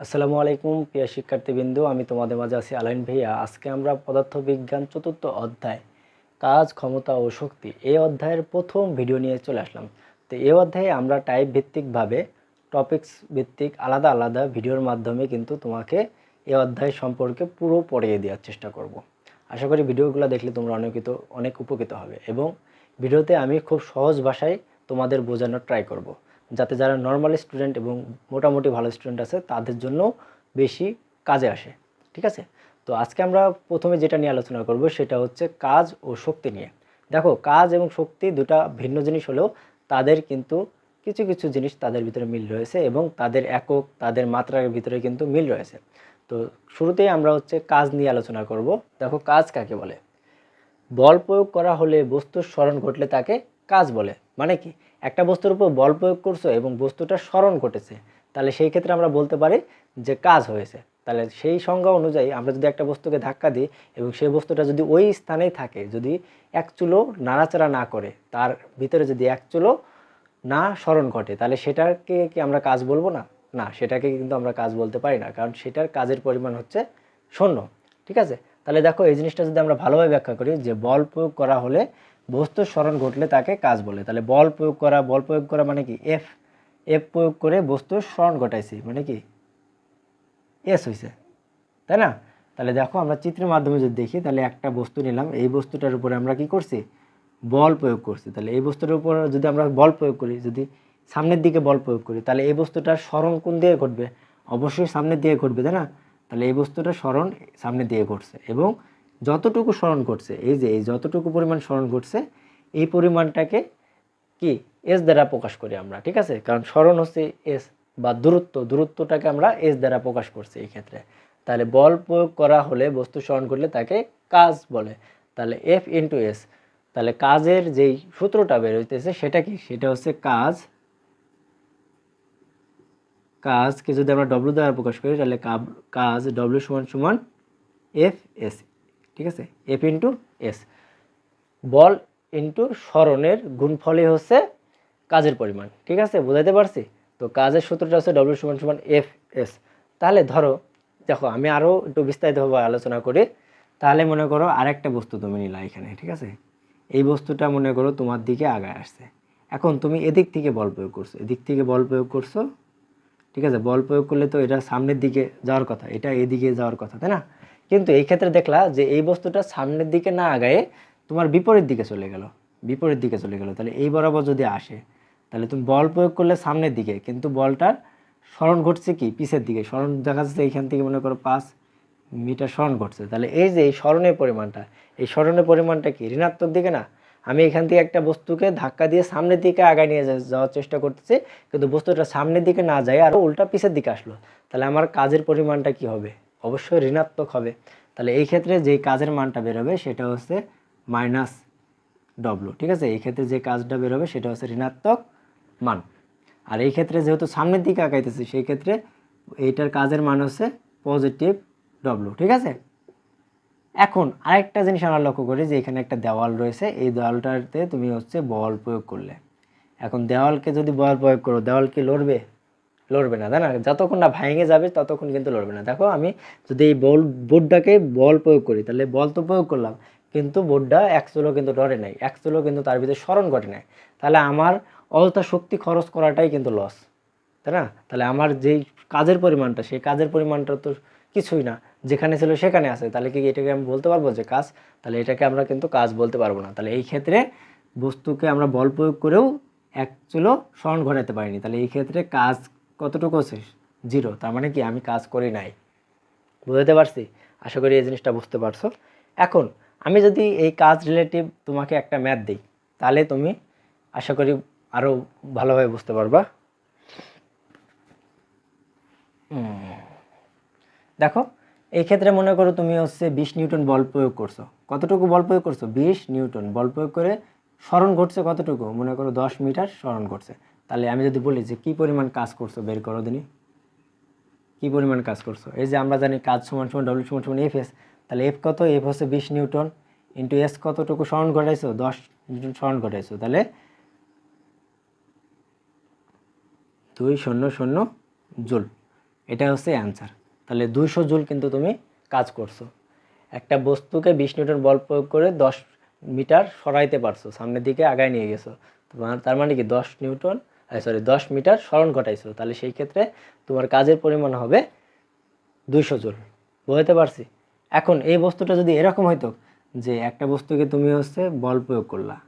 আসসালামু আলাইকুম, প্রিয় শিক্ষার্থীবৃন্দ। আমি তোমাদের মাঝে আছি আলাইন ভাইয়া। আজকে আমরা পদার্থবিজ্ঞান চতুর্থ অধ্যায়, কাজ, ক্ষমতা ও শক্তি এই অধ্যায়ের প্রথম ভিডিও নিয়ে চলে আসলাম। তো এই অধ্যায়ে আমরা টাইপ ভিত্তিকভাবে টপিকস ভিত্তিক, আলাদা আলাদা ভিডিওর মাধ্যমে কিন্তু তোমাকে এই অধ্যায় সম্পর্কে পুরো পড়িয়ে দেওয়ার চেষ্টা করব। আশা করি ভিডিওগুলো দেখলে তোমরা অনেকিত, অনেক উপকৃত হবে এবং ভিডিওতে আমি খুব সহজ ভাষায় তোমাদের বোঝানোর ট্রাই করব। যাতে যারা নর্মাল স্টুডেন্ট এবং মোটামুটি ভালো স্টুডেন্ট আছে, তাদের জন্য বেশি কাজে আসে। ঠিক আছে? তো আজকে আমরা প্রথমে যেটা নিয়ে আলোচনা করব সেটা হচ্ছে কাজ ও শক্তি নিয়ে। দেখো, কাজ এবং শক্তি দুটা ভিন্ন জিনিস হলেও তাদের কিন্তু কিছু কিছু জিনিস তাদের ভিতরে মিল রয়েছে এবং তাদের একক, তাদের মাত্রার ভিতরে কিন্তু মিল রয়েছে। তো শুরুতেই আমরা হচ্ছে কাজ নিয়ে আলোচনা করব। দেখো, কাজ কাকে বলে? বল প্রয়োগ করা হলে বস্তুর স্মরণ ঘটলে তাকে কাজ বলে। মানে কি? একটা বস্তুর উপর বল প্রয়োগ করছ এবং বস্তুটার স্মরণ ঘটেছে, তাহলে সেই ক্ষেত্রে আমরা বলতে পারি যে কাজ হয়েছে। তাহলে সেই সংজ্ঞা অনুযায়ী আমরা যদি একটা বস্তুকে ধাক্কা দিই এবং সেই বস্তুটা যদি ওই স্থানেই থাকে, যদি এক চুলো নাড়াচাড়া না করে, তার ভিতরে যদি এক চুলো না স্মরণ ঘটে, তাহলে সেটাকে কি আমরা কাজ বলব না? না, সেটাকে কিন্তু আমরা কাজ বলতে পারি না, কারণ সেটার কাজের পরিমাণ হচ্ছে শূন্য। ঠিক আছে? তাহলে দেখো এই জিনিসটা যদি আমরা ভালোভাবে ব্যাখ্যা করি যে বল প্রয়োগ করা হলে বস্তুর স্মরণ ঘটলে তাকে কাজ বলে। তাহলে বল প্রয়োগ করা, বল প্রয়োগ করা মানে কি? এফ এফ প্রয়োগ করে বস্তুর স্মরণ ঘটাইছি মানে কি? এস হয়েছে তাই না? তাহলে দেখো আমরা চিত্রের মাধ্যমে যদি দেখি, তাহলে একটা বস্তু নিলাম, এই বস্তুটার উপরে আমরা কি করছি? বল প্রয়োগ করছি। তাহলে এই বস্তুটার উপর যদি আমরা বল প্রয়োগ করি, যদি সামনের দিকে বল প্রয়োগ করি, তাহলে এই বস্তুটার স্মরণ কোন দিকে ঘটবে? অবশ্যই সামনের দিকে ঘটবে, তাই না? তাহলে এই বস্তুটা স্মরণ সামনের দিকে ঘটছে এবং যতটুকু স্মরণ করছে, এই যে এই যতটুকু পরিমাণ স্মরণ ঘটছে এই পরিমাণটাকে কি? এস দ্বারা প্রকাশ করি আমরা, ঠিক আছে? কারণ স্মরণ হচ্ছে এস বা দূরত্ব, দূরত্বটাকে আমরা এস দ্বারা প্রকাশ করছি এই ক্ষেত্রে। তাহলে বল প্রয়োগ করা হলে বস্তু স্মরণ করলে তাকে কাজ বলে। তাহলে এফ ইন্টু এস তাহলে কাজের যেই সূত্রটা বের হইতেছে সেটা কি? সেটা হচ্ছে কাজ, কাজকে যদি আমরা ডব্লু দ্বারা প্রকাশ করি, তাহলে কাজ ডব্লু সমান সমান এফ এস ঠিক আছে? এফ ইন্টু এস বল ইন্টু স্মরণের গুণফলই হচ্ছে কাজের পরিমাণ, ঠিক আছে? বোঝাইতে পারছি? তো কাজের সূত্রটা হচ্ছে ডব্লিউ সমান সমান এফ এস তাহলে ধরো, দেখো, আমি আরও একটু বিস্তারিতভাবে আলোচনা করি। তাহলে মনে করো আরেকটা বস্তু তুমি নিলা এখানে, ঠিক আছে? এই বস্তুটা মনে করো তোমার দিকে আগায় আসছে। এখন তুমি এদিক থেকে বল প্রয়োগ করছ। এদিক থেকে বল প্রয়োগ করছ, ঠিক আছে? বল প্রয়োগ করলে তো এটা সামনের দিকে যাওয়ার কথা, এটা এদিকে যাওয়ার কথা, তাই না? কিন্তু এই ক্ষেত্রে দেখলা যে এই বস্তুটা সামনের দিকে না আগায়ে তোমার বিপরীত দিকে চলে গেল, বিপরীত দিকে চলে গেল। তাহলে এই বরাবর যদি আসে, তাহলে তুমি বল প্রয়োগ করলে সামনের দিকে, কিন্তু বলটার স্মরণ ঘটছে কি? পিছের দিকে। স্মরণ দেখা যাচ্ছে এইখান থেকে মনে করো পাঁচ মিটার স্মরণ ঘটছে। তাহলে এই যে এই স্মরণের পরিমাণটা, এই স্মরণের পরিমাণটা কি? ঋণাত্মক দিকে না? আমি এখান থেকে একটা বস্তুকে ধাক্কা দিয়ে সামনের দিকে আগায় নিয়ে যাওয়ার চেষ্টা করতেছি, কিন্তু বস্তুটা সামনের দিকে না যায়, আর উল্টা পিছের দিকে আসলো। তাহলে আমার কাজের পরিমাণটা কি হবে? অবশ্যই ঋণাত্মক হবে। তাহলে এই ক্ষেত্রে যেই কাজের মানটা বেরোবে সেটা হচ্ছে মাইনাস ডব্লু ঠিক আছে? এই ক্ষেত্রে যে কাজটা বেরোবে সেটা হচ্ছে ঋণাত্মক মান। আর এই ক্ষেত্রে যেহেতু সামনের দিকে আঁকাইতেছি সেই ক্ষেত্রে এইটার কাজের মান হচ্ছে পজিটিভ ডব্লু ঠিক আছে? এখন আরেকটা জিনিস আমরা লক্ষ্য করি যে এখানে একটা দেওয়াল রয়েছে। এই দেওয়ালটাতে তুমি হচ্ছে বল প্রয়োগ করলে। এখন দেওয়ালকে যদি বল প্রয়োগ করো, দেওয়াল কি লড়বে? লড়বে না, তাই না? যতক্ষণ না ভেঙে যাবে, ততক্ষণ কিন্তু লড়বে না। দেখো, আমি যদি এই বল, বোর্ডটাকে বল প্রয়োগ করি, তাহলে বল তো প্রয়োগ করলাম, কিন্তু বোর্ডটা এক চুলো কিন্তু লড়ে নাই, এক চুলো কিন্তু তার ভিতরে স্মরণ ঘটে নাই। তাহলে আমার অযথা শক্তি খরচ করাটাই কিন্তু লস তাই না? তাহলে আমার যেই কাজের পরিমাণটা, সেই কাজের পরিমাণটা তো কিছুই না। যেখানে ছিল সেখানে আছে। তাহলে কি এটাকে আমি বলতে পারব যে কাজ? তাহলে এটাকে আমরা কিন্তু কাজ বলতে পারব না। তাহলে এই ক্ষেত্রে বস্তুকে আমরা বল প্রয়োগ করেও এক চুলো স্মরণ ঘটাতে পারিনি। তাহলে এই ক্ষেত্রে কাজ কতটুকু আছে জিরো তার মানে কি আমি কাজ করি নাই। বুঝতে পারছি? আশা করি এই জিনিসটা বুঝতে পারছ। এখন, আমি যদি এই কাজ রিলেটিভ তোমাকে একটা ম্যাথ দিই, তাহলে তুমি আশা করি আরও ভালোভাবে বুঝতে পারবা। দেখো, এই ক্ষেত্রে মনে করো তুমি হচ্ছে বিশ নিউটন বল প্রয়োগ করছ। কতটুকু বল প্রয়োগ করছ? বিশ নিউটন। বল প্রয়োগ করে স্মরণ ঘটছে কতটুকু? মনে করো দশ মিটার স্মরণ করছে তাহলে আমি যদি বলি যে কি পরিমাণ কাজ করছ, বের করো দিনই কি পরিমাণ কাজ করছ? এই যে আমরা জানি কাজ সমান সমান ডব্লিউ সমান সমান এফ এস তাহলে এফ কত? এফ হচ্ছে বিশ নিউটন ইন্টু এস কতটুকু স্মরণ ঘটাইছো? দশ নিউটন স্মরণ ঘটাইছো। তাহলে দুই শূন্য শূন্য জুল। এটা হচ্ছে অ্যান্সার তাহলে দুইশো জুল কিন্তু তুমি কাজ করছ। একটা বস্তুকে বিশ নিউটন বল প্রয়োগ করে দশ মিটার সরাইতে পারছ, সামনের দিকে আগায় নিয়ে গেছো। তার মানে কি? দশ নিউটন সরি দশ মিটার স্মরণ ঘটাইছো তাহলে সেই ক্ষেত্রে তোমার কাজের পরিমাণ হবে দুইশো জুল। বুঝতে পারছি? এখন এই বস্তুটা যদি এরকম হইতো যে একটা বস্তুকে তুমি হচ্ছে বল প্রয়োগ করলা।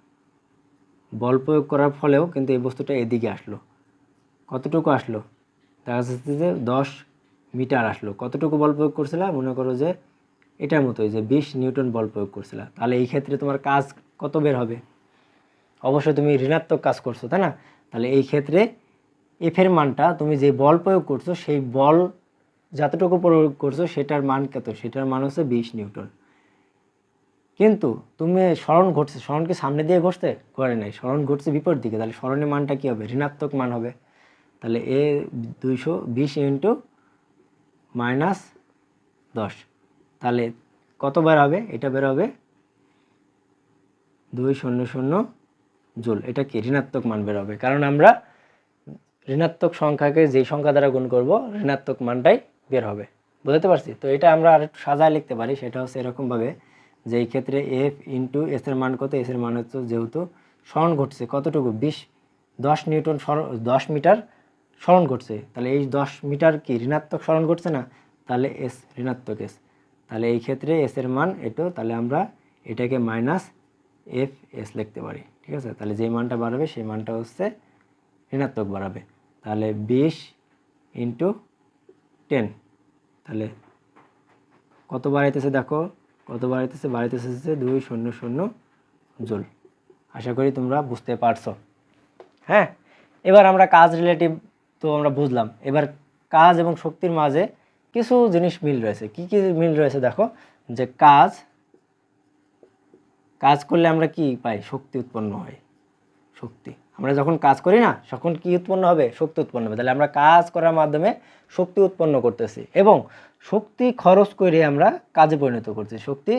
বল প্রয়োগ করার ফলেও কিন্তু এই বস্তুটা এদিকে আসলো। কতটুকু আসলো? দেখা যাচ্ছে যে দশ মিটার আসলো। কতটুকু বল প্রয়োগ করছিলা? মনে করো যে এটার মতোই যে বিশ নিউটন বল প্রয়োগ করছিলা। তাহলে এই ক্ষেত্রে তোমার কাজ কত বের হবে? অবশ্যই তুমি ঋণাত্মক কাজ করছ, তাই না? তাহলে এই ক্ষেত্রে এফের মানটা তুমি যে বল প্রয়োগ করছ, সেই বল যতটুকু প্রয়োগ করছ, সেটার মান কত? সেটার মান হচ্ছে বিশ নিউটন। কিন্তু তুমি স্মরণ ঘটছে স্মরণ কি সামনে দিয়ে ঘটছে? করে নাই। স্মরণ ঘটছে বিপরীত দিকে। তাহলে স্মরণের মানটা কী হবে? ঋণাত্মক মান হবে। তাহলে এ দুইশো বিশ ইন্টু মাইনাস দশ। তাহলে কত কতবার হবে? এটা বের হবে দুই শূন্য শূন্য জুল, এটা কি ঋণাত্মক মান বের হবে? কারণ আমরা ঋণাত্মক সংখ্যাকে যেই সংখ্যা দ্বারা গুণ করব, ঋণাত্মক মানটাই বের হবে। বুঝতে পারছি? তো এটা আমরা আর একটু সাজায় লিখতে পারি, সেটা হচ্ছে এরকমভাবে যে এই ক্ষেত্রে এফ ইন্টু এস এর মান কত? এস এর মান হচ্ছে যেহেতু স্মরণ ঘটছে, কতটুকু? বিশ, দশ নিউটন স্মরণ, দশ মিটার স্মরণ ঘটছে। তাহলে এই দশ মিটার কি ঋণাত্মক স্মরণ ঘটছে না? তাহলে এস ঋণাত্মক এস তাহলে এই ক্ষেত্রে এস এর মান এটো তাহলে আমরা এটাকে মাইনাস এফ এস লিখতে পারি। ঠিক আছে? তাহলে যে মানটা বাড়াবে, সেই মানটা হচ্ছে ঋণাত্মক বাড়াবে। তাহলে বিশ ইন্টু টেন। তাহলে কত বাড়াইতেছে দেখো? কত বাড়াইতেছে? বাড়াইতেছে হচ্ছে দুই শূন্য শূন্য জুল। আশা করি তোমরা বুঝতে পারছ। হ্যাঁ? এবার আমরা কাজ রিলেটিভ তো আমরা বুঝলাম। এবার কাজ এবং শক্তির মাঝে কিছু জিনিস মিল রয়েছে। কি কি মিল রয়েছে দেখো? যে কাজ কাজ করলে আমরা কি পাই? শক্তি উৎপন্ন হয়। শক্তি। আমরা যখন কাজ করি না, তখন কি উৎপন্ন হবে? শক্তি উৎপন্ন হবে। তাহলে আমরা কাজ করার মাধ্যমে শক্তি উৎপন্ন করতেছি এবং শক্তি খরচ করে আমরা কাজে পরিণত করছি শক্তি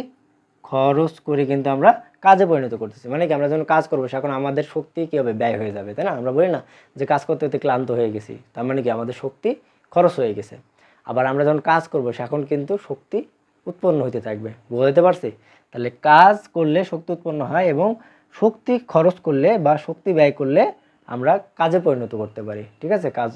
খরচ করে কিন্তু আমরা কাজে পরিণত করতেছি। মানে কি, আমরা যখন কাজ করব এখন আমাদের শক্তি কী হবে? ব্যয় হয়ে যাবে, তাই না? আমরা বলি না যে কাজ করতে করতে ক্লান্ত হয়ে গেছি। তার মানে কি, আমাদের শক্তি খরচ হয়ে গেছে। আবার আমরা যখন কাজ করব এখন কিন্তু শক্তি উৎপন্ন হতে থাকবে। বুঝতে পারছি? তাহলে কাজ করলে শক্তি উৎপন্ন হয় এবং শক্তি খরচ করলে বা শক্তি ব্যয় করলে আমরা কাজে পরিণত করতে পারি। ঠিক আছে? কাজ,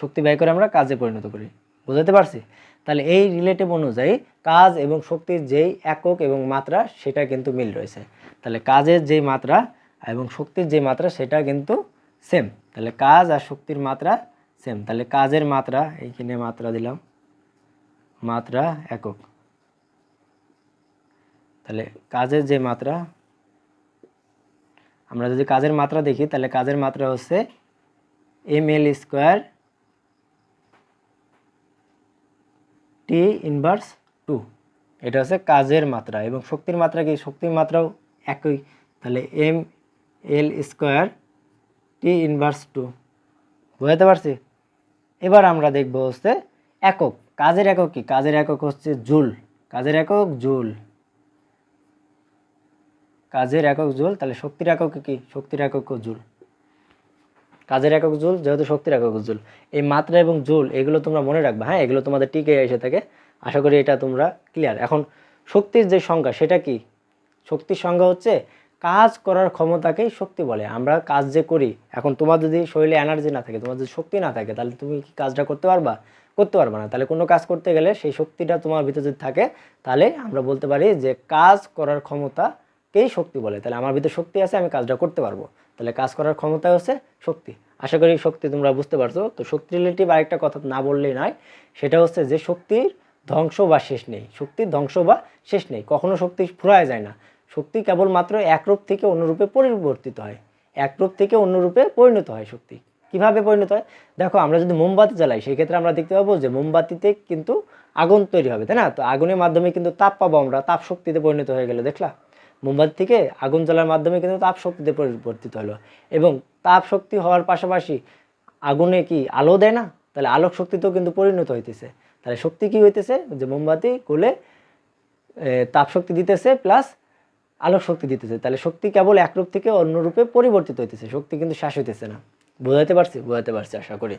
শক্তি ব্যয় করে আমরা কাজে পরিণত করি। বুঝতে পারছি? তাহলে এই রিলেটিভ অনুযায়ী কাজ এবং শক্তির যেই একক এবং মাত্রা, সেটা কিন্তু মিল রয়েছে। তাহলে কাজের যেই মাত্রা এবং শক্তির যে মাত্রা, সেটা কিন্তু সেম তাহলে কাজ আর শক্তির মাত্রা সেম তাহলে কাজের মাত্রা, এইখানে মাত্রা দিলাম। মাত্রা একক। তাহলে কাজের যে মাত্রা, আমরা যদি কাজের মাত্রা দেখি, তাহলে কাজের মাত্রা হচ্ছে M L square T inverse two এটা হচ্ছে কাজের মাত্রা এবং শক্তির মাত্রা কি? শক্তির মাত্রাও একই। তাহলে M L square T inverse two বুঝতে পারছি? এবার আমরা দেখব হচ্ছে একক। কাজের একক কি? কাজের একক হচ্ছে জুল। কাজের একক জুল। কাজের একক জুল, তাহলে শক্তির একক কি? শক্তির একক জুল। কাজের একক জুল যেহেতু শক্তির একক জুল। এই মাত্রা এবং জুল, এগুলো তোমরা মনে রাখবে হ্যাঁ? এগুলো তোমাদের টিকে এসে থাকে। আশা করি এটা তোমরা ক্লিয়ার এখন শক্তির যে সংজ্ঞা, সেটা কি? শক্তির সংজ্ঞা হচ্ছে কাজ করার ক্ষমতাকেই শক্তি বলে। আমরা কাজ যে করি, এখন তোমার যদি শরীরে এনার্জি না থাকে, তোমার যদি শক্তি না থাকে, তাহলে তুমি কি কাজটা করতে পারবা? করতে পারবা না। তাহলে কোনো কাজ করতে গেলে সেই শক্তিটা তোমার ভিতরে যদি থাকে, তাহলে আমরা বলতে পারি যে কাজ করার ক্ষমতাকেই শক্তি বলে। তাহলে আমার ভিতরে শক্তি আছে, আমি কাজটা করতে পারব। তাহলে কাজ করার ক্ষমতা হচ্ছে শক্তি। আশা করি শক্তি তোমরা বুঝতে পারছ। তো শক্তি রিলেটিভ আরেকটা কথা না বললেই নয়, সেটা হচ্ছে যে শক্তির ধ্বংস বা শেষ নেই। শক্তির ধ্বংস বা শেষ নেই। কখনো শক্তি ফুরায় যায় না। শক্তি কেবলমাত্র এক রূপ থেকে অন্য রূপে পরিবর্তিত হয়। এক রূপ থেকে অন্য রূপে পরিণত হয় শক্তি। কীভাবে পরিণত হয়? দেখো, আমরা যদি মোমবাতি জ্বালাই, সেই ক্ষেত্রে আমরা দেখতে পাবো যে মোমবাতিতে কিন্তু আগুন তৈরি হবে, তাই না? তো আগুনের মাধ্যমে কিন্তু তাপ পাবো আমরা। তাপ শক্তিতে পরিণত হয়ে গেলে, দেখলা? মোমবাতি থেকে আগুন জ্বালার মাধ্যমে কিন্তু তাপ শক্তিতে পরিবর্তিত হলো। এবং তাপ শক্তি হওয়ার পাশাপাশি আগুনে কি আলো দেয় না? তাহলে আলোক শক্তিতেও কিন্তু পরিণত হইতেছে। তাহলে শক্তি কি হইতেছে? যে মোমবাতি এ, তাপ শক্তি দিতেছে প্লাস আলোক শক্তি দিতেছে। তাহলে শক্তি কেবল এক রূপ থেকে অন্য রূপে পরিবর্তিত হইতেছে। শক্তি কিন্তু শেষ হইতেছে না। বোঝাতে পারছি? বোঝাতে পারছি আশা করি।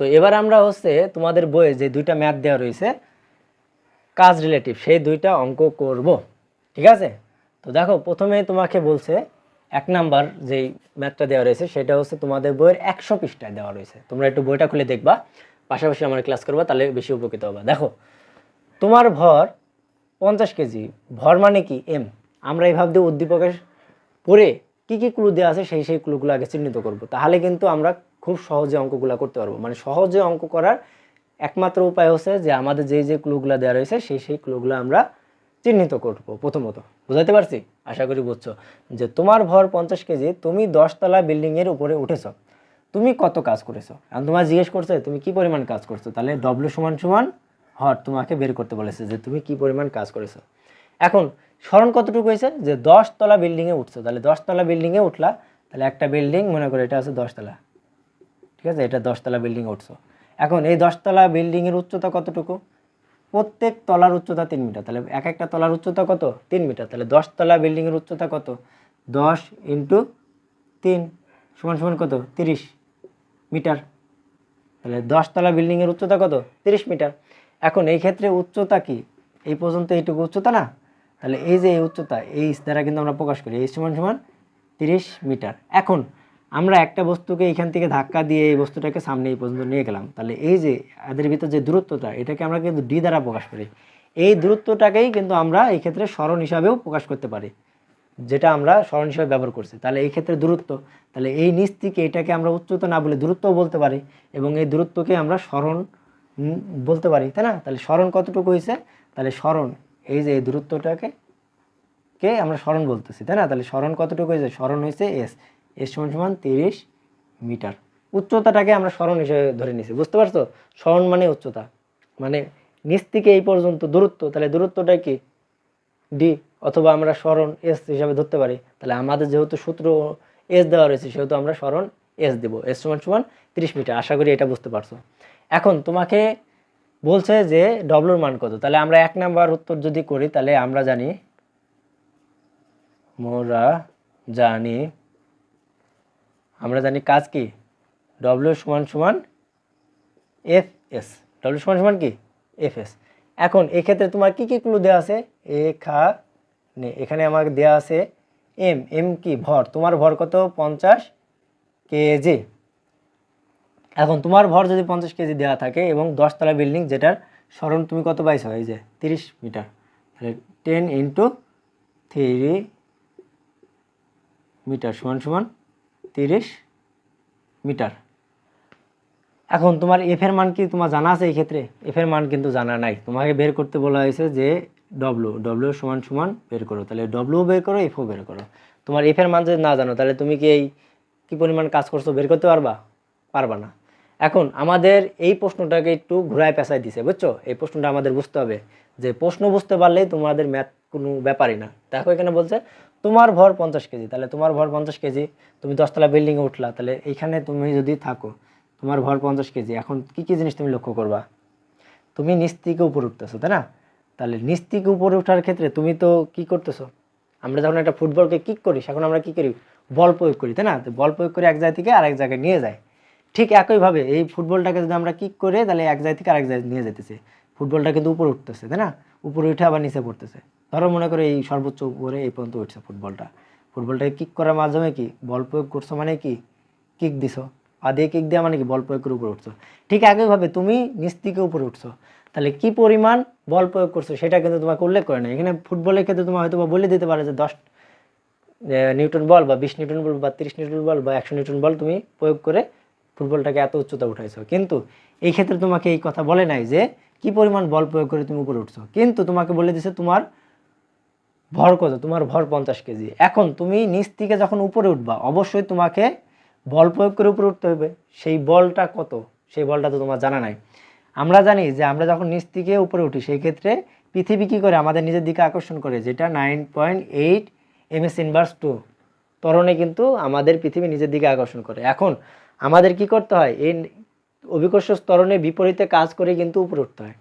তো এবার আমরা হচ্ছে তোমাদের বইয়ে যে দুইটা ম্যাথ দেওয়া রয়েছে কাজ রিলেটিভ সেই দুইটা অঙ্ক করব। ঠিক আছে? তো দেখো, প্রথমে তোমাকে বলছে এক নাম্বার যেই ম্যাথটা দেওয়া রয়েছে, সেটা হচ্ছে তোমাদের বইয়ের একশো পৃষ্ঠায় দেওয়া রয়েছে। তোমরা একটু বইটা খুলে দেখবা, পাশাপাশি আমার ক্লাস করবা, তাহলে বেশি উপকৃত হবে। দেখো, তোমার ভর পঞ্চাশ কেজি, ভর মানে কি? এম আমরা এইভাবে দিয়ে উদ্দীপকের পড়ে কী কী ক্লু দেওয়া আছে, সেই সেই ক্লুগুলো আগে চিহ্নিত করব। তাহলে কিন্তু আমরা খুব সহজে অঙ্কগুলো করতে পারব। মানে সহজে অঙ্ক করার একমাত্র উপায় হচ্ছে যে আমাদের যেই যে ক্লুগুলো দেওয়া রয়েছে, সেই সেই ক্লুগুলো আমরা চিহ্নিত করব, প্রথমত। বুঝাতে পারছি? আশা করি বুঝছ। যে তোমার ভর পঞ্চাশ কেজি, তুমি দশতলা বিল্ডিংয়ের উপরে উঠেছো। তুমি কত কাজ করেছ? এখন তোমার জিজ্ঞেস করছে, তুমি কি পরিমাণ কাজ করছ? তাহলে ডব্লিউ সমান সমান হর তোমাকে বের করতে বলেছে যে, তুমি কি পরিমাণ কাজ করেছ? এখন, স্মরণ কতটুকু হয়েছে? যে দশতলা বিল্ডিংয়ে উঠছো। তাহলে দশতলা বিল্ডিংয়ে উঠলা, তাহলে একটা বিল্ডিং, মনে করো এটা আছে দশতলা। ঠিক আছে? এটা দশতলা বিল্ডিংয়ে উঠছো। এখন এই দশতলা বিল্ডিংয়ের উচ্চতা কতটুকু? প্রত্যেক তলার উচ্চতা তিন মিটার। তাহলে এক একটা তলার উচ্চতা কত? তিন মিটার। তাহলে দশতলা বিল্ডিংয়ের উচ্চতা কত? দশ ইন্টু তিন সমান সমান কত? তিরিশ মিটার। তাহলে দশতলা বিল্ডিংয়ের উচ্চতা কত? তিরিশ মিটার। এখন এই ক্ষেত্রে উচ্চতা কি? এই পর্যন্ত এইটুকু উচ্চতা না? তাহলে এই যে এই উচ্চতা, এই দ্বারা কিন্তু আমরা প্রকাশ করি, এই সমান সমান তিরিশ মিটার। এখন আমরা একটা বস্তুকে এখান থেকে ধাক্কা দিয়ে এই বস্তুটাকে সামনে এই পর্যন্ত নিয়ে গেলাম। তাহলে এই যে এদের ভিতর যে দূরত্বটা, এটাকে আমরা কিন্তু ডি দ্বারা প্রকাশ করি। এই দূরত্বটাকেই কিন্তু আমরা এই ক্ষেত্রে স্মরণ হিসাবেও প্রকাশ করতে পারি, যেটা আমরা স্মরণ হিসাবে ব্যবহার করছি। তাহলে এই ক্ষেত্রে দূরত্ব, তাহলে এই নিচ থেকে এটাকে আমরা উচ্চতা না বলে দূরত্বও বলতে পারি এবং এই দূরত্বকে আমরা স্মরণ বলতে পারি, তাই না? তাহলে স্মরণ কতটুকু হয়েছে? তাহলে স্মরণ, এই যে এই দূরত্বটাকে কে আমরা স্মরণ বলতেছি, তাই না? তাহলে স্মরণ কতটুকু হয়েছে? স্মরণ হয়েছে এস এস সমান সমান তিরিশ মিটার। উচ্চতাটাকে আমরা স্মরণ হিসেবে ধরে নিছি, বুঝতে পারছ? স্মরণ মানে উচ্চতা। মানে নিচ থেকে এই পর্যন্ত দূরত্ব, তাহলে দূরত্বটা কি? ডি অথবা আমরা স্মরণ এস হিসাবে ধরতে পারি। তাহলে আমাদের যেহেতু সূত্র এস দেওয়া রয়েছে, সেহেতু আমরা স্মরণ এস দেব। এস সমান সমান তিরিশ মিটার, আশা করি এটা বুঝতে পারছ। এখন তোমাকে বলছে যে ডব্লুর মান কত? তাহলে আমরা এক নাম্বার উত্তর যদি করি, তাহলে আমরা জানি, মোরা জানি আমরা জানি কাজ কি? ডব্লিউ সমান সমান এফ এস ডব্লিউ সমান সমান কি? এফ এস এখন এক্ষেত্রে তোমার কি কি ক্লু দেওয়া আছে? এখানে এখানে আমাকে দেওয়া আছে এম এম কি? ভর। তোমার ভর কত? পঞ্চাশ কেজি। এখন তোমার ভর যদি পঞ্চাশ কেজি দেওয়া থাকে এবং দশতলা বিল্ডিং যেটার স্মরণ তুমি কত পাইছো? এই যে তিরিশ মিটার। তাহলে টেন ইন্টু থ্রি মিটার সমান সমান তিরিশ মিটার। এখন তোমার এফ এর মান কি তোমার জানা আছে এই ক্ষেত্রে? এফ এর মান কিন্তু জানা নাই। তোমাকে বের করতে বলা হয়েছে যে ডব্লু ডব্লু সমান সমান বের করো। তাহলে ডব্লু বের করো এফও বের করো। তোমার এফ এর মান যদি না জানো, তাহলে তুমি কি এই কি পরিমাণ কাজ করছ বের করতে পারবা? পারবা না। এখন আমাদের এই প্রশ্নটাকে একটু ঘুরায় পেঁচাই দিছে, বুঝছ? এই প্রশ্নটা আমাদের বুঝতে হবে। যে প্রশ্ন বুঝতে পারলেই তোমাদের ম্যাথ কোনো ব্যাপারই না। দেখো এখানে বলছে তোমার ভর পঞ্চাশ কেজি, তাহলে তোমার ভর পঞ্চাশ কেজি, তুমি দশতলা বিল্ডিংয়ে উঠলা, তাহলে এইখানে তুমি যদি থাকো, তোমার ভর পঞ্চাশ কেজি, এখন কি কি জিনিস তুমি লক্ষ্য করবা? তুমি নিচ থেকে উপরে উঠতেছো, তাই না? তাহলে নিচ থেকে উপরে ওঠার ক্ষেত্রে তুমি তো কি করতেছো? আমরা যখন একটা ফুটবলকে কিক করি সেখন আমরা কি করি? বল প্রয়োগ করি, তাই না? তো বল প্রয়োগ করে এক জায়গা থেকে আরেক জায়গায় নিয়ে যায়। ঠিক একইভাবে এই ফুটবলটাকে যদি আমরা কিক করে, তাহলে এক জায়গা থেকে আরেক জায়গায় নিয়ে যেতেছে ফুটবলটা কিন্তু উপরে উঠতেছে, তাই না? উপরে উঠে আবার নিচে পড়তেছে। ধরো মনে করে এই সর্বোচ্চ উপরে এই পর্যন্ত উঠছে ফুটবলটা। ফুটবলটাকে কিক করার মাধ্যমে কি? বল প্রয়োগ করছ মানে কি? কিক দিছো। পা দিয়ে কিক দেওয়া মানে কি? বল প্রয়োগ করে উপরে উঠছো। ঠিক একইভাবে তুমি নিচ থেকে উপরে উঠছো। তাহলে কি পরিমাণ বল প্রয়োগ করছ সেটা কিন্তু তোমাকে উল্লেখ করে না এখানে ফুটবলের ক্ষেত্রে তোমার হয়তো বলে দিতে পারে যে দশ নিউটন বল বা বিশ নিউটন বল বা তিরিশ নিউটন বল বা একশো নিউটন বল তুমি প্রয়োগ করে ফুটবলটাকে এত উচ্চতা উঠাইছো। কিন্তু এই ক্ষেত্রে তোমাকে এই কথা বলে নাই যে কি পরিমাণ বল প্রয়োগ করে তুমি উপরে উঠছো। কিন্তু তোমাকে বলে দিছে তোমার ভর কত? তোমার ভর পঞ্চাশ কেজি। এখন তুমি নিচ থেকে যখন উপরে উঠবা, অবশ্যই তোমাকে বল প্রয়োগ করে উপরে উঠতে হবে। সেই বলটা কত? সেই বলটা তো তোমার জানা নাই। আমরা জানি যে আমরা যখন নিচ থেকে উপরে উঠি, সেই ক্ষেত্রে পৃথিবী কী করে? আমাদের নিজের দিকে আকর্ষণ করে, যেটা nine point eight M S inverse two ত্বরণে কিন্তু আমাদের পৃথিবী নিজের দিকে আকর্ষণ করে। এখন আমাদের কি করতে হয়? এই অভিকর্ষ ত্বরণের বিপরীতে কাজ করে কিন্তু উপরে উঠতে হয়।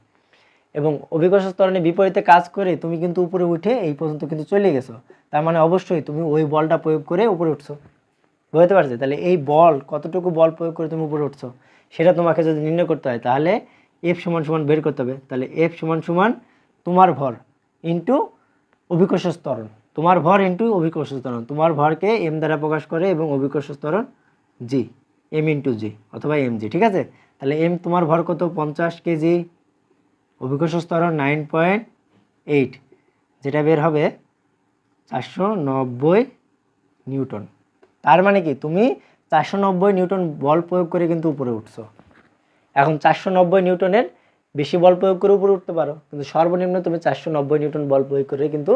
এবং অভিকর্ষ ত্বরণের বিপরীতে কাজ করে তুমি কিন্তু উপরে উঠে এই পর্যন্ত কিন্তু চলে গেছো। তার মানে অবশ্যই তুমি ওই বলটা প্রয়োগ করে উপরে উঠছো। বুঝতে পারছি তাহলে এই বল, কতটুকু বল প্রয়োগ করে তুমি উপরে উঠছো, সেটা তোমাকে যদি নির্ণয় করতে হয়, তাহলে এফ সমান সমান বের করতে হবে। তাহলে এফ সমান সমান তোমার ভর ইন্টু অভিকর্ষ স্তরণ। তোমার ভর ইন্টু অভিকর্ষ স্তরণ। তোমার ভরকে এম দ্বারা প্রকাশ করে এবং অভিকর্ষ স্তরণ জি এম ইন্টু জি অথবা এম জি ঠিক আছে? তাহলে এম তোমার ভর কত? পঞ্চাশ কেজি। অভিকর্ষ স্তরণ নাইন পয়েন্ট এইট যেটা বের হবে চারশো নব্বই নিউটন। তার মানে কি? তুমি চারশো নব্বই নিউটন বল প্রয়োগ করে কিন্তু উপরে উঠছো। এখন চারশো নব্বই নিউটনের বেশি বল প্রয়োগ করে উপরে উঠতে পারো, কিন্তু সর্বনিম্ন তুমি চারশো নব্বই নিউটন বল প্রয়োগ করে কিন্তু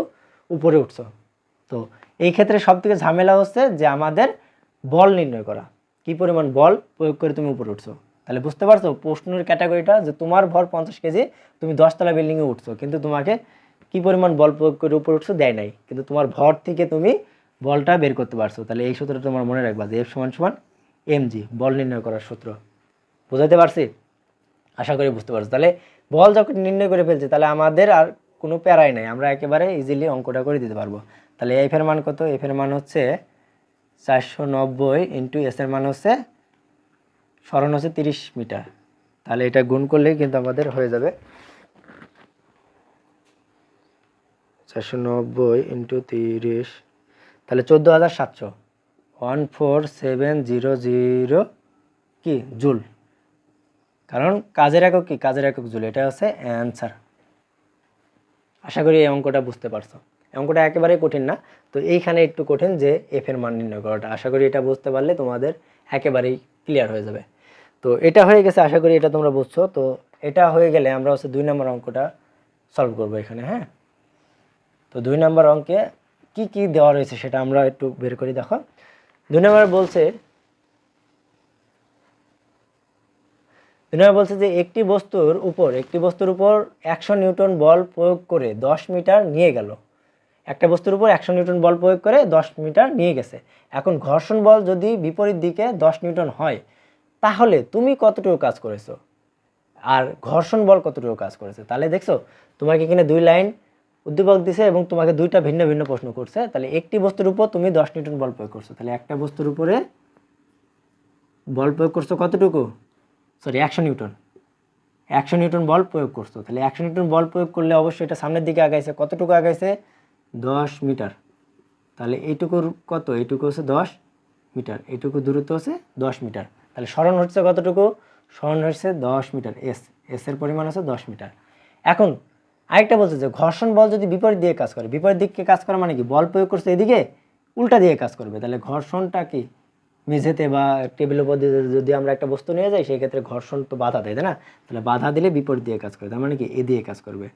উপরে উঠছো। তো এই ক্ষেত্রে সব থেকে ঝামেলা হচ্ছে যে আমাদের বল নির্ণয় করা। কি পরিমাণ বল প্রয়োগ করে তুমি উপরে উঠছো? তাহলে বুঝতে পারছ প্রশ্নের ক্যাটাগরিটা যে তোমার ভর পঞ্চাশ কেজি, তুমি দশতলা বিল্ডিংয়ে উঠছো, কিন্তু তোমাকে কি পরিমাণ বল প্রয়োগ করে উপরে উঠছো দেয় নাই। কিন্তু তোমার ভর থেকে তুমি বলটা বের করতে পারছ। তাহলে এই সূত্রটা তোমার মনে রাখবা যে এফ সমান সমান এম জি বল নির্ণয় করার সূত্র। বুঝাতে পারছি? আশা করি বুঝতে পারছ। তাহলে বল যখন নির্ণয় করে ফেলছে, তাহলে আমাদের আর কোনো প্যারাই নাই। আমরা একেবারে ইজিলি অঙ্কটা করে দিতে পারব। তাহলে এফের মান কত? এফের মান হচ্ছে চারশো নব্বই ইন্টু এস এর মান হচ্ছে সরণ হচ্ছে তিরিশ মিটার। তাহলে এটা গুণ করলেই কিন্তু আমাদের হয়ে যাবে চারশো নব্বই ইন্টু তিরিশ। তাহলে চোদ্দ হাজার সাতশো। One four seven zero zero কি? জুল। কারণ কাজের একক কি? কাজের একক জুল। এটা হচ্ছে অ্যান্সার। আশা করি এই অঙ্কটা বুঝতে পারছ। অঙ্কটা একেবারেই কঠিন না। তো এইখানে একটু কঠিন যে এফ এর মান নির্ণয় করাটা। আশা করি এটা বুঝতে পারলে তোমাদের একেবারেই ক্লিয়ার হয়ে যাবে। তো এটা হয়ে গেছে, আশা করি এটা তোমরা বুঝছ। তো এটা হয়ে গেলে আমরা হচ্ছে দুই নম্বর অঙ্কটা সলভ করব এখানে হ্যাঁ? তো দুই নম্বর অঙ্কে কি কি দেওয়া রয়েছে সেটা আমরা একটু বের করি, দেখো। দুই নম্বর বলছে, দুই নম্বর বলছে যে একটি বস্তুর উপর, একটি বস্তুর উপর একশো নিউটন বল প্রয়োগ করে দশ মিটার নিয়ে গেল। একটা বস্তুর উপর একশো নিউটন বল প্রয়োগ করে দশ মিটার নিয়ে গেছে। এখন ঘর্ষণ বল যদি বিপরীত দিকে দশ নিউটন হয়, তাহলে তুমি কতটুকু কাজ করেছ? আর ঘর্ষণ বল কতটুকু কাজ করেছে? তাহলে দেখছ, তোমাকে এখানে দুই লাইন উদ্দীপক দিছে এবং তোমাকে দুইটা ভিন্ন ভিন্ন প্রশ্ন করছে। তাহলে একটি বস্তুর উপর তুমি দশ নিউটন বল প্রয়োগ করছ। তাহলে একটা বস্তুর উপরে বল প্রয়োগ করছ কতটুকু? সরি, একশো নিউটন। একশো নিউটন বল প্রয়োগ করছ। তাহলে একশো নিউটন বল প্রয়োগ করলে অবশ্যই এটা সামনের দিকে আগাইছে। কতটুকু আগাইছে? দশ মিটার। তাহলে এইটুকুর কত? এইটুকু হচ্ছে দশ মিটার। এইটুকু দূরত্ব হচ্ছে দশ মিটার। তাহলে স্মরণ হচ্ছে কতটুকু? স্মরণ হচ্ছে দশ মিটার এস এস এর পরিমাণ হচ্ছে দশ মিটার। এখন আরেকটা বলছে যে ঘর্ষণ বল যদি বিপরীত দিয়ে কাজ করে, বিপরীত দিকে কাজ করা মানে কি? বল প্রয়োগ করছে এদিকে, উল্টা দিয়ে কাজ করবে। তাহলে ঘর্ষণটা কি? মেঝেতে বা টেবিলের উপর যদি আমরা একটা বস্তু নিয়ে যাই, সেই ক্ষেত্রে ঘর্ষণ তো বাধা দেয়, তাই না? তাহলে বাধা দিলে বিপরীত দিয়ে কাজ করে, তার মানে কি? এ দিয়ে কাজ করবে।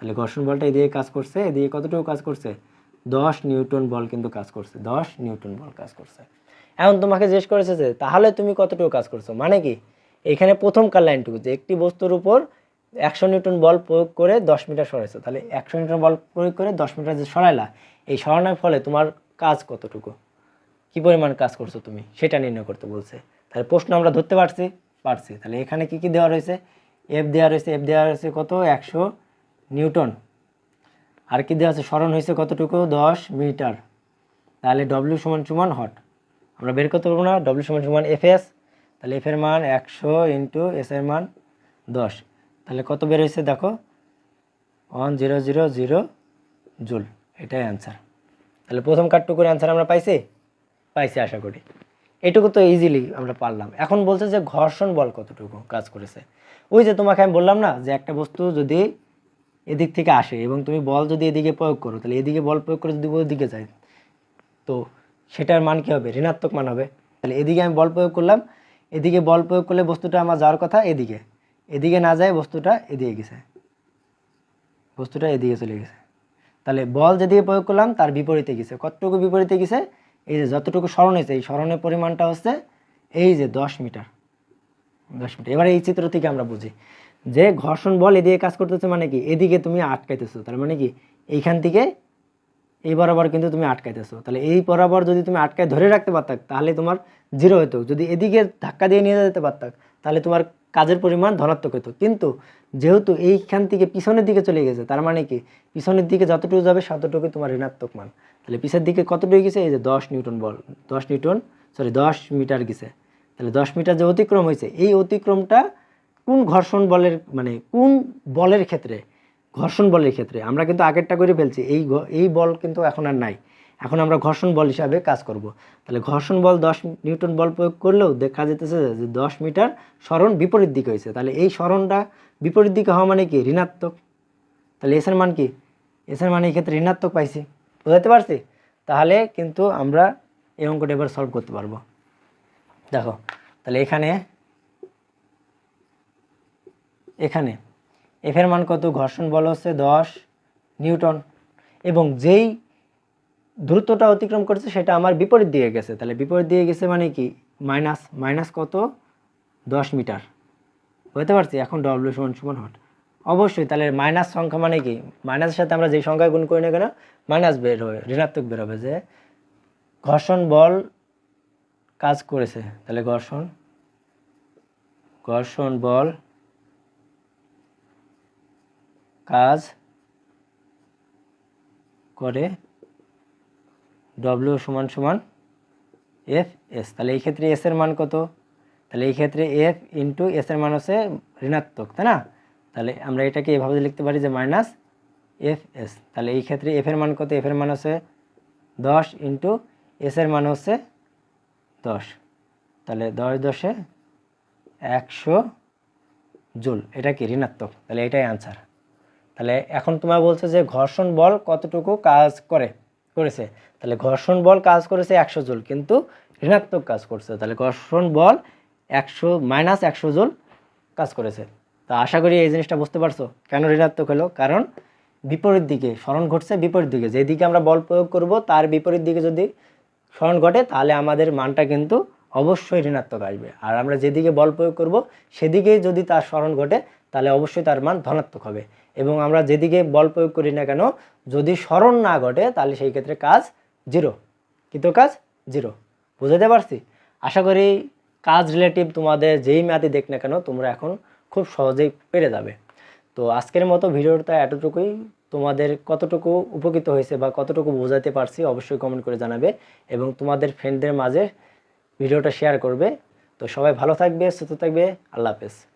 তাহলে ঘর্ষণ বলটা এদিকে কাজ করছে, এদিকে কতটুকু কাজ করছে? দশ নিউটন বল কিন্তু কাজ করছে, দশ নিউটন বল কাজ করছে। এখন তোমাকে জিজ্ঞেস করেছে যে, তাহলে তুমি কতটুকু কাজ করছ? মানে কি? এখানে প্রথম কার লাইনটুকু? যে একটি বস্তুর উপর একশো নিউটন বল প্রয়োগ করে দশ মিটার সরাইছো। তাহলে একশো নিউটন বল প্রয়োগ করে দশ মিটার যে সরাইলা, এই সরানোর ফলে তোমার কাজ কতটুকু? কি পরিমাণ কাজ করছ তুমি? সেটা নির্ণয় করতে বলছে। তাহলে প্রশ্ন আমরা ধরতে পারছি পারছি। তাহলে এখানে কি কি দেওয়া রয়েছে? এফ দেওয়া রয়েছে এফ দেওয়া রয়েছে কত? একশো নিউটন। আর কি দেওয়া আছে? স্মরণ হয়েছে কতটুকু? দশ মিটার। তাহলে ডব্লিউ সমান সমান হট। আমরা বের করতে পারব না। ডব্লিউ সমান সমান এফ এস তাহলে এফের মান একশো ইন্টু এস এর মান দশ। তাহলে কত বের হয়েছে? দেখো one zero zero zero joule এটাই অ্যান্সার তাহলে প্রথম কার্ডটুকুর অ্যান্সার আমরা পাইছি? পাইছি আশা করি। এটুকু তো ইজিলি আমরা পারলাম। এখন বলছে যে ঘর্ষণ বল কতটুকু কাজ করেছে? ওই যে তোমাকে আমি বললাম না যে একটা বস্তু যদি এদিক থেকে আসে এবং তুমি বল যদি এদিকে প্রয়োগ করো, তাহলে এদিকে বল প্রয়োগ করে যদি ওদিকে যায়, তো সেটার মান কী হবে? ঋণাত্মক মান হবে। তাহলে এদিকে আমি বল প্রয়োগ করলাম, এদিকে বল প্রয়োগ করলে বস্তুটা আমার যাওয়ার কথা এদিকে এদিকে না যায় বস্তুটা এদিকে গেছে, বস্তুটা এদিকে চলে গেছে। তাহলে বল যেদিকে প্রয়োগ করলাম, তার বিপরীতে গেছে। কতটুকু বিপরীতে গেছে? এই যে যতটুকু স্মরণ হয়েছে, এই স্মরণের পরিমাণটা হচ্ছে এই যে দশ মিটার দশ মিটার। এবার এই চিত্র থেকে আমরা বুঝি। যে ঘর্ষণ বল এদিকে কাজ করতেছে মানে কি? এদিকে তুমি আটকাইতেছো। তার মানে কি? এইখান থেকে এই বরাবর কিন্তু তুমি আটকাইতেছো। তাহলে এই বরাবর যদি তুমি আটকায় ধরে রাখতে পারতাক, তাহলে তোমার জিরো হতো যদি এদিকে ধাক্কা দিয়ে নিয়ে যেতে পারতাক, তাহলে তোমার কাজের পরিমাণ ধনাত্মক হতো কিন্তু যেহেতু এইখান থেকে পিছনের দিকে চলে গেছে, তার মানে কি? পিছনের দিকে যতটুকু যাবে ততটুকু তোমার ঋণাত্মক মান। তাহলে পিছের দিকে কতটুকু গেছে? এই যে দশ নিউটন বল, দশ নিউটন সরি দশ মিটার গেছে। তাহলে দশ মিটার যে অতিক্রম হয়েছে, এই অতিক্রমটা কোন ঘর্ষণ বলের মানে কোন বলের ক্ষেত্রে, ঘর্ষণ বলের ক্ষেত্রে, আমরা কিন্তু আগেরটা করে ফেলছি, এই এই বল কিন্তু এখন আর নাই। এখন আমরা ঘর্ষণ বল হিসাবে কাজ করব। তাহলে ঘর্ষণ বল দশ নিউটন বল প্রয়োগ করলেও দেখা যেতেছে যে দশ মিটার সরণ বিপরীত দিকে হয়েছে। তাহলে এই সরণটা বিপরীত দিকে হওয়া মানে কি? ঋণাত্মক। তাহলে এসের মান কি? এসের মানে এই ক্ষেত্রে ঋণাত্মক পাইছি। বোঝাতে পারছি? তাহলে কিন্তু আমরা এই অঙ্কটা এবার সলভ করতে পারব। দেখো, তাহলে এখানে এখানে। এফের মান কত? ঘর্ষণ বল হচ্ছে দশ নিউটন। এবং যেই দ্রুতটা অতিক্রম করছে সেটা আমার বিপরীত দিয়ে গেছে। তাহলে বিপরীত দিয়ে গেছে মানে কি? মাইনাস মাইনাস কত? দশ মিটার। বুঝতে পারছি? এখন ডব্লিউ সমান সমান হট। অবশ্যই, তাহলে মাইনাস সংখ্যা মানে কি? মাইনাসের সাথে আমরা যেই সংখ্যায় গুণ করি না কেন? মাইনাস বের হবে, ঋণাত্মক বের হবে যে ঘর্ষণ বল কাজ করেছে। তাহলে ঘর্ষণ ঘর্ষণ বল কাজ করে ডব্লিউ সমান সমান এফ এস তাহলে এই ক্ষেত্রে এস এর মান কত? তাহলে এই ক্ষেত্রে এফ ইন্টু এস এর মান হচ্ছে ঋণাত্মক, তাই না? তাহলে আমরা এটাকে এভাবে লিখতে পারি যে মাইনাস এফ এস তাহলে এই ক্ষেত্রে এফ এর মান কত? এফ এর মান হচ্ছে দশ ইন্টু এস এর মান হচ্ছে দশ। তাহলে দশ দশে একশো জুল। এটা কি ঋণাত্মক? তাহলে এটাই আনসার তাহলে এখন তোমার বলছে যে ঘর্ষণ বল কতটুকু কাজ করে, করেছে? তাহলে ঘর্ষণ বল কাজ করেছে একশো জুল, কিন্তু ঋণাত্মক কাজ করছে। তাহলে ঘর্ষণ বল একশো মাইনাস একশো জুল কাজ করেছে। তা আশা করি এই জিনিসটা বুঝতে পারছ কেন ঋণাত্মক হলো? কারণ বিপরীত দিকে, স্মরণ ঘটছে বিপরীত দিকে। যেদিকে আমরা বল প্রয়োগ করব, তার বিপরীত দিকে যদি স্মরণ ঘটে, তাহলে আমাদের মানটা কিন্তু অবশ্যই ঋণাত্মক আসবে। আর আমরা যেদিকে বল প্রয়োগ করব, সেদিকেই যদি তার স্মরণ ঘটে তাহলে অবশ্যই তার মান ধনাত্মক হবে। এবং আমরা যেদিকে বল প্রয়োগ করি না কেন, যদি স্মরণ না ঘটে, তাহলে সেই ক্ষেত্রে কাজ জিরো। কিন্তু কাজ? জিরো। বুঝাতে পারছি? আশা করি কাজ রিলেটিভ তোমাদের যেই ম্যাথই দেখ না কেন, তোমরা এখন খুব সহজেই পেরে যাবে। তো আজকের মতো ভিডিওটা এতটুকুই। তোমাদের কতটুকু উপকৃত হয়েছে বা কতটুকু বোঝাতে পারছি, অবশ্যই কমেন্ট করে জানাবে এবং তোমাদের ফ্রেন্ডদের মাঝে ভিডিওটা শেয়ার করবে। তো সবাই ভালো থাকবে, সুস্থ থাকবে, আল্লাহ হাফেজ।